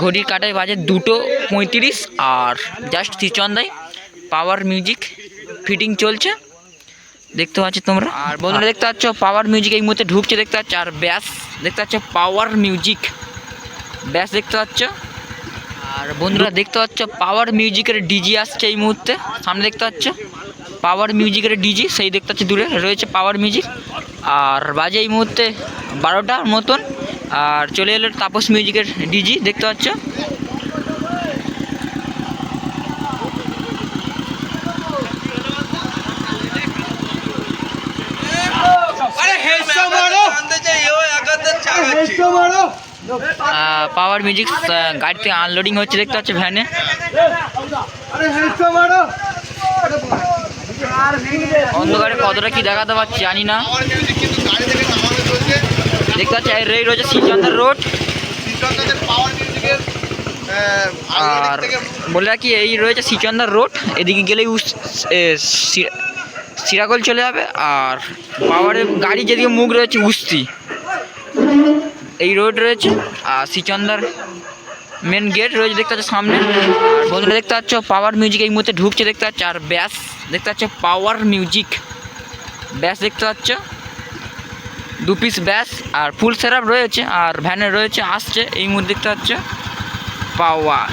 ঘড়ির কাটায় বাজে দুটো পঁয়ত্রিশ আর জাস্ট সিচন্দায় পাওয়ার মিউজিক ফিটিং চলছে। দেখতে পাচ্ছ তোমরা? আর বন্ধুরা দেখতে পাচ্ছ পাওয়ার মিউজিক এই মুহূর্তে ঢুকছে দেখতে পাচ্ছ আর ব্যাস দেখতে পাচ্ছ পাওয়ার মিউজিক ব্যাস দেখতে পাচ্ছ। আর বন্ধুরা দেখতে পাচ্ছ পাওয়ার মিউজিকের ডিজি আসছে এই মুহূর্তে। সামনে দেখতে পাচ্ছ পাওয়ার মিউজিকের ডিজি সেই দেখতে পাচ্ছ দূরে রয়েছে পাওয়ার মিউজিক আর বাজে এই মুহূর্তে বারোটার মতন। আর চলে এলো তাপস মিউজিকের ডিজি দেখতে পাচ্ছ? পাওয়ার মিউজিক গাড়ি থেকে আনলোডিং হচ্ছে দেখতে পাচ্ছ ভ্যানে অন্ধকারে কতটা কি দেখাতে পারছি জানি না। দেখতে পাচ্ছি এই রয়েছে শ্রীচন্দ্র রোড। আর বলে রাখি এই রয়েছে শ্রীচন্দ্র রোড। এদিকে গেলেই সিরাকল চলে যাবে আর পাওয়ারের গাড়ি যেদিকে মুখ রয়েছে উস্তি। এই রোড রয়েছে আর শ্রীচন্দার মেন গেট রয়েছে দেখতে পাচ্ছ সামনে। আর বন্ধুরা দেখতে পাচ্ছ পাওয়ার মিউজিক এই মুহূর্তে ঢুকছে দেখতে পাচ্ছ আর ব্যাস দেখতে পাচ্ছ পাওয়ার মিউজিক ব্যাস দেখতে পাচ্ছ। দু পিস ব্যাস, আর ফুল সেরাপ রয়েছে, আর ভ্যানে রয়েছে, আসছে, এই দেখতে পাচ্ছ পাওয়ার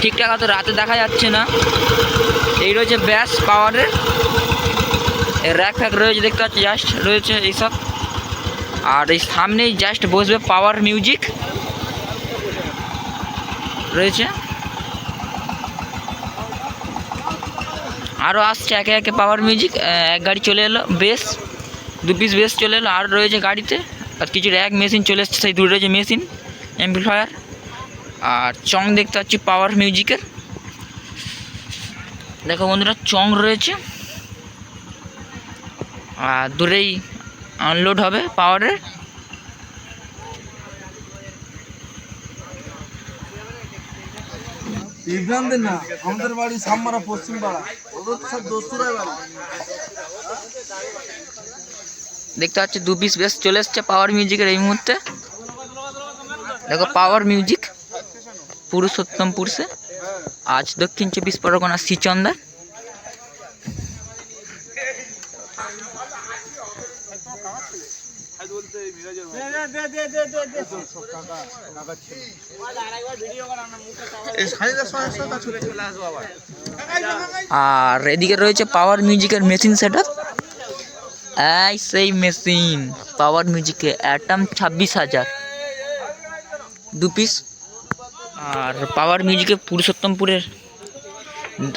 ঠিকঠাক হয়তো রাতে দেখা যাচ্ছে না। এই রয়েছে ব্যাস পাওয়ারের র্যাক ফ্যাক রয়েছে, দেখতে পাচ্ছি জাস্ট রয়েছে এইসব। আর এই সামনেই জাস্ট বসবে পাওয়ার মিউজিক রয়েছে। আরও আসছে, একে একে পাওয়ার মিউজিক এক গাড়ি চলে এলো বেস দু পিস বেস চলে এলো, আর রয়েছে গাড়িতে, আর কিছু র্যাক মেশিন চলে এসছে, সেই দূরে রয়েছে মেশিন অ্যাম্পলিফায়ার আর চং দেখতে পাচ্ছি পাওয়ার মিউজিকের দেখো বন্ধুরা, চং রয়েছে, আর দূরেই আনলোড হবে পাওয়ারের না, আমাদের বাড়ি সামমারা পশ্চিম পাড়া ওদের সব দোস্তুরাই বাড়ি দেখতে পাচ্ছি, দু পিস বেশ চলে এসছে পাওয়ার মিউজিকের এই মুহূর্তে। দেখো পাওয়ার মিউজিক পুরুষোত্তমপুরসে আজ দক্ষিণ চব্বিশ পরগনা শ্রীচন্দা আর এদিকে রয়েছে পাওয়ার মিউজিকের মেশিন সেট এই সেই মেশিন পাওয়ার মিউজিকে অ্যাটাম ছাব্বিশ হাজার। দু পিস আর পাওয়ার মিউজিকে পুরুষোত্তমপুরের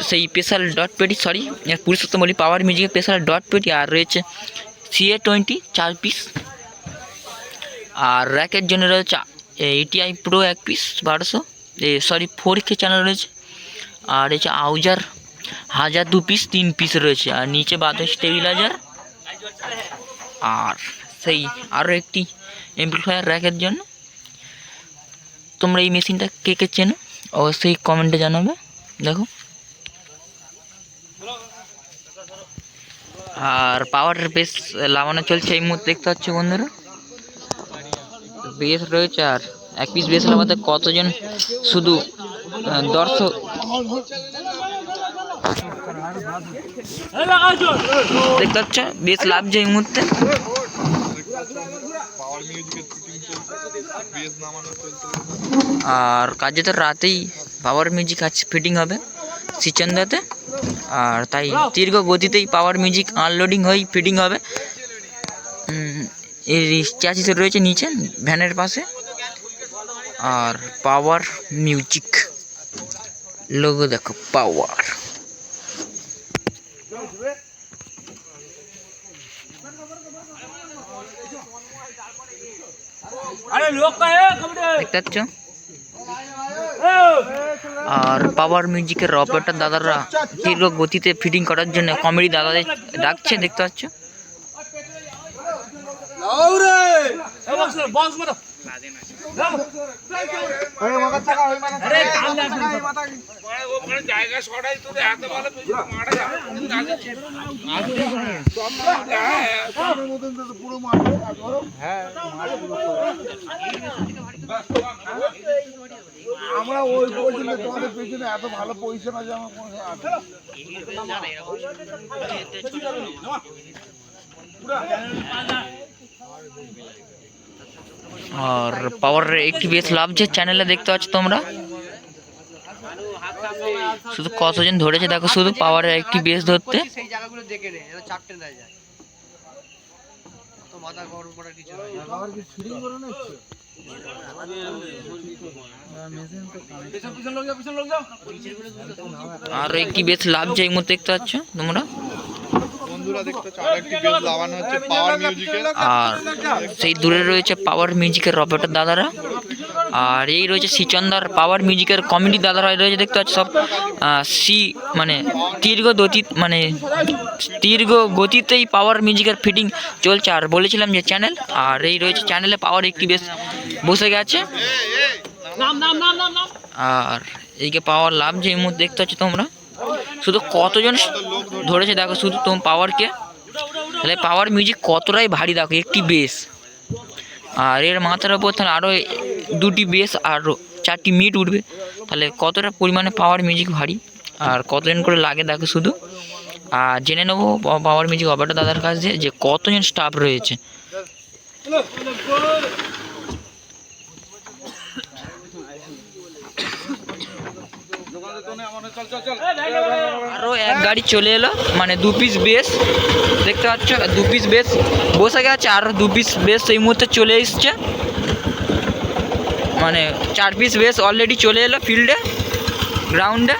সেই স্পেশাল ডট পেটি সরি পুরুষোত্তম বলি পাওয়ার মিউজিকে স্পেশাল ডট পেটি আর রয়েছে সিএ টোয়েন্টি চার পিস আর র্যাকের জন্য রয়েছে এটিআই প্রো এক পিস বারোশো। এ সরি ফোর কে চ্যানেল রয়েছে। আর রয়েছে আউজার হাজার দু পিস তিন পিস রয়েছে। আর নিচে বাতাস স্টেবিলাইজার আর সেই আরও একটি এমপ্লিফায়ার র্যাকের জন্য। তোমরা এই মেশিনটা কে কে চেনো? অবশ্যই কমেন্টে জানাবে। দেখো। আর পাওয়ার বেশ লাগানো চলছে এই মুহূর্তে, দেখতে পাচ্ছ বন্ধুরা? বেস রয়েছে আর। এক পিস বেস লাগাতে কতজন শুধু দর্শক দেখতে পাচ্ছ? বেশ লাভছে এই মুহূর্তে। আর কাজে তো রাতেই পাওয়ার মিউজিক আজ ফিটিং হবে সিচন্দাতে। আর তাই দীর্ঘ গতিতেই পাওয়ার মিউজিক আনলোডিং হয়েই ফিটিং হবে। এর চ্যাচিস রয়েছে নিচে, ভ্যানের পাশে। আর পাওয়ার মিউজিক লোগো দেখো পাওয়ার দেখতে পাচ্ছ? আর পাওয়ার মিউজিকের অপারেটর দাদারা দীর্ঘ গতিতে ফিটিং করার জন্য কমেডি দাদাদের ডাকছে দেখতে পাচ্ছ? আমরা ওই পর্যন্ত তোমাদের পেছনে এত ভালো পজিশন আছে আমার কোনো আর পাওয়ার একটি বেশ লাভ যে চ্যানেলে দেখতে পাচ্ছ তোমরা, শুধু কতজন ধরেছে দেখো, শুধু পাওয়ারের একটি বেস ধরতে। সেই আর একটি বেশ লাভ যে এই মুহূর্তে দেখতে পাচ্ছ তোমরা বন্ধুরা দেখতে চাও একটি লাগানো হচ্ছে পাওয়ার মিউজিকের আর সেই দূরে রয়েছে পাওয়ার মিউজিকের রবেটের দাদারা। আর এই রয়েছে সিচন্দার পাওয়ার মিউজিকের কমেডি দাদারা রয়েছে দেখতে পাচ্ছ সব সি মানে দীর্ঘ গতি মানে দীর্ঘ গতিতেই পাওয়ার মিউজিকের ফিটিং চলছে। আর বলেছিলাম যে চ্যানেল আর এই রয়েছে চ্যানেলে পাওয়ার একটি বেশ বসে গেছে। আর এইকে পাওয়ার লাভ যে এই মুহূর্তে দেখতে পাচ্ছ তোমরা শুধু কতজন ধরেছে? দেখো, শুধু তোমার পাওয়ারকে তাহলে পাওয়ার মিউজিক কতটাই ভারী, দেখো, একটি বেস আর এর মাথার ওপর তাহলে আরও দুটি বেস আর চারটি মিট উঠবে। তাহলে কতটা পরিমাণে পাওয়ার মিউজিক ভারী আর কতজন করে লাগে, দেখো, শুধু। আর জেনে নেব পাওয়ার মিউজিক অপারেটর দাদার কাছ যে কতজন স্টাফ রয়েছে। আরও এক গাড়ি চলে এলো মানে দু পিস বেস দেখতে পাচ্ছ? দু পিস বেস বসে গেছে আর দু পিস বেস এই মুহূর্তে চলে এসছে। মানে চার পিস বেস অলরেডি চলে এলো ফিল্ডে গ্রাউন্ডে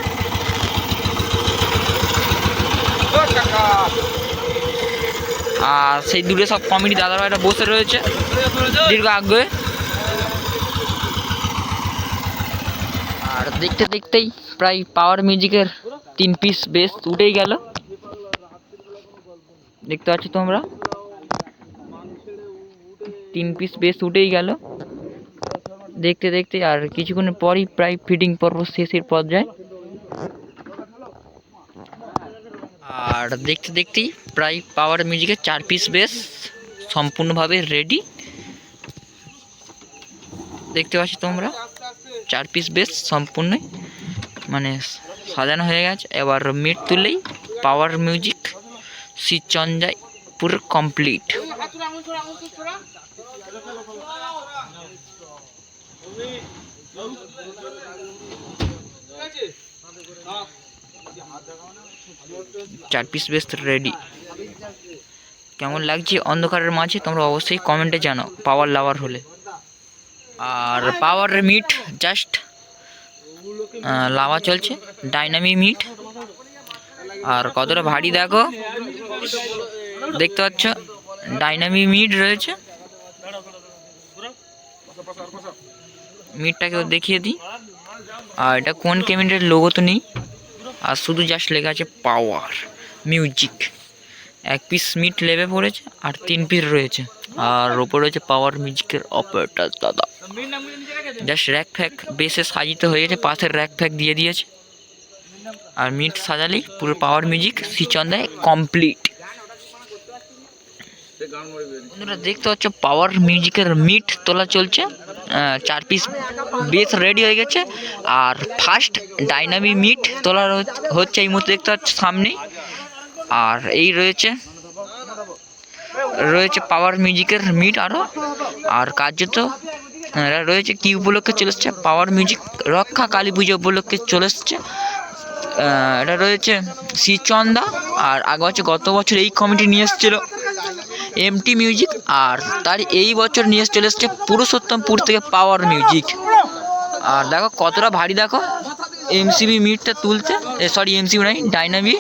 আর সেই দূরে সব কমিটি দাদা ভাইরা বসে রয়েছে দীর্ঘ আগ্রহে। আর দেখতে দেখতেই প্রায় পাওয়ার মিউজিকের তিন পিস বেস উঠেই গেল। দেখতে পাচ্ছ তোমরা? তিন পিস বেস উঠেই গেল। দেখতে দেখতে আর কিছুক্ষণের পরই প্রায় ফিটিং পর্ব শেষের পর্যায়ে। আর দেখতে দেখতেই প্রায় পাওয়ার মিউজিকের চার পিস বেস সম্পূর্ণভাবে রেডি দেখতে পাচ্ছ তোমরা? চার পিস বেস সম্পূর্ণ মানে সাজানো হয়ে গেছে। এবার মিট তুলেই পাওয়ার মিউজিক সিচঞ্জায় পুরো কমপ্লিট চার পিস বেস রেডি কেমন লাগছে? অন্ধকারের মাঝে তোমরা অবশ্যই কমেন্টে জানাও পাওয়ার লাভার হলে। আর পাওয়ার মিট জাস্ট লাভা চলছে। ডাইনামিক মিট আর কতটা ভারী দেখো। দেখতে পাচ্ছ ডাইনামিক মিট রয়েছে। মিটটাকেও দেখিয়ে দিই। আর এটা কোন কেমিনের লোগো তো নেই। আর শুধু জাস্ট লেখা আছে পাওয়ার মিউজিক এক পিস মিট লেবে পড়েছে, আর তিন পিস রয়েছে। আর ওপরে রয়েছে পাওয়ার মিউজিকের অপারেটর দাদা। জাস্ট র্যাক ফ্যাক বেসে সাজিত হয়ে গেছে পাশের র্যাক ফ্যাক দিয়ে দিয়েছে। আর মিট সাজালেই পুরো পাওয়ার মিউজিক সিচন্দায় কমপ্লিট বন্ধুরা, দেখতে পাচ্ছ পাওয়ার মিউজিকের মিট তোলা চলছে। চার পিস বেস রেডি হয়ে গেছে। আর ফার্স্ট ডাইনামি মিট তোলা হচ্ছে এই মুহূর্তে দেখতে পাচ্ছ সামনেই। আর এই রয়েছে রয়েছে পাওয়ার মিউজিকের মিট আরও আর কার্যত রয়েছে কি উপলক্ষে চলে এসছে? পাওয়ার মিউজিক রক্ষা কালী পুজো উপলক্ষে চলে এসছে। এটা রয়েছে শ্রীচন্দা আর আগে হচ্ছে গত বছর এই কমিটি নিয়ে এসেছিল এমটি মিউজিক আর তার এই বছর নিয়ে চলে এসছে পুরুষোত্তমপুর থেকে পাওয়ার মিউজিক আর দেখো কতটা ভারী দেখো এমসিবি মিটটা তুলতে সরি এমসিবি নাই ডাইনামি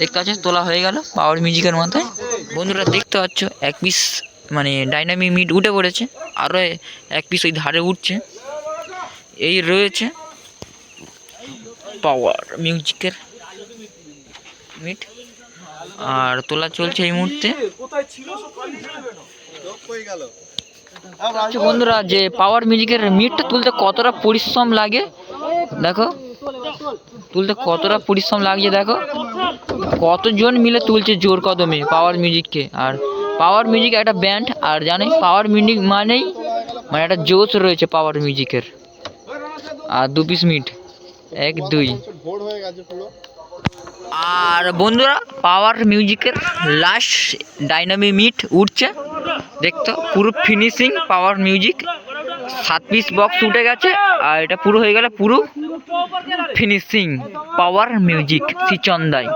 দেখতে পাচ্ছ, তোলা হয়ে গেল পাওয়ার মিউজিকের মাথায়। বন্ধুরা দেখতে পাচ্ছ, এক পিস মানে ডাইনামিক মিট উঠে পড়েছে আরও এক পিস ওই ধারে উঠছে, এই রয়েছে পাওয়ার মিউজিকের মিট, আর তোলা চলছে এই মুহূর্তে। আচ্ছা বন্ধুরা, যে পাওয়ার মিউজিকের মিটটা তুলতে কতটা পরিশ্রম লাগে, দেখো, তুলতে কতটা পরিশ্রম লাগছে, দেখো। কতজন মিলে তুলছে জোর কদমে পাওয়ার মিউজিককে আর পাওয়ার মিউজিক একটা ব্যান্ড আর জানে পাওয়ার মিউজিক মানেই মানে একটা জোশ রয়েছে পাওয়ার মিউজিকের আর দু পিস মিট, এক, দুই। আর বন্ধুরা পাওয়ার মিউজিকের লাস্ট ডাইনামি মিট উঠছে। দেখতো, পুরো ফিনিশিং পাওয়ার মিউজিক সাত পিস বক্স উঠে গেছে, আর এটা পুরো হয়ে গেলে পুরো ফিনিশিং পাওয়ার মিউজিক শ্রীচন্দায়।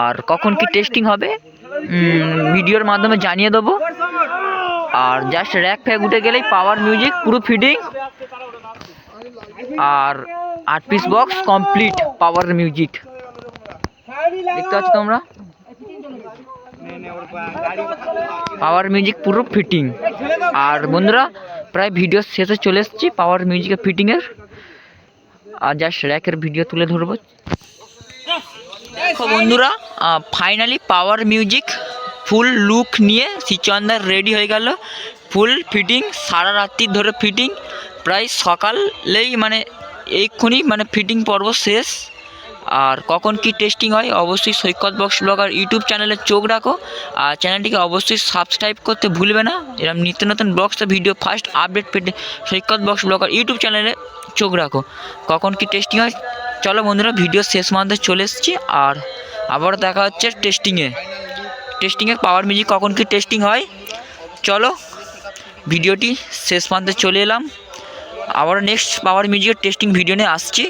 আর কখন কি টেস্টিং হবে? ভিডিওর মাধ্যমে জানিয়ে দেবো। আর জাস্ট র্যাক ফ্যাক উঠে গেলেই পাওয়ার মিউজিক পুরো ফিটিং আর আট piece box complete power music দেখতে পাচ্ছ তোমরা? পাওয়ার মিউজিক পুরো ফিটিং আর বন্ধুরা, প্রায় ভিডিও শেষে চলে এসেছি পাওয়ার মিউজিকের ফিটিংয়ের আর জাস্ট র্যাকের ভিডিও তুলে ধরবো। দেখো বন্ধুরা finally power music full look নিয়ে শ্রীচন্দার রেডি হয়ে গেল। ফুল ফিটিং সারা রাত্রি ধরে ফিটিং প্রায় সকালেই মানে এইক্ষুনি মানে ফিটিং পর্ব শেষ। আর কখন কি টেস্টিং হয় অবশ্যই সৈকত বক্স ব্লগার ইউটিউব চ্যানেলে চোখ রাখো। আর চ্যানেলটিকে অবশ্যই সাবস্ক্রাইব করতে ভুলবে না। এরকম নিত্য নতুন ব্লগসের ভিডিও ফার্স্ট আপডেট পেতে সৈকত বক্স ব্লগার ইউটিউব চ্যানেলে চোখ রাখো। কখন কি টেস্টিং হয় চলো বন্ধুরা ভিডিও শেষ মানতে চলে এসেছি আর আবার দেখা হচ্ছে টেস্টিংয়ে টেস্টিংয়ে পাওয়ার মিউজিক কখন কি টেস্টিং হয়? চলো ভিডিওটি শেষ প্রান্তে চলে এলাম। আবার নেক্সট পাওয়ার মিউজিকের টেস্টিং ভিডিও নিয়ে আসছি।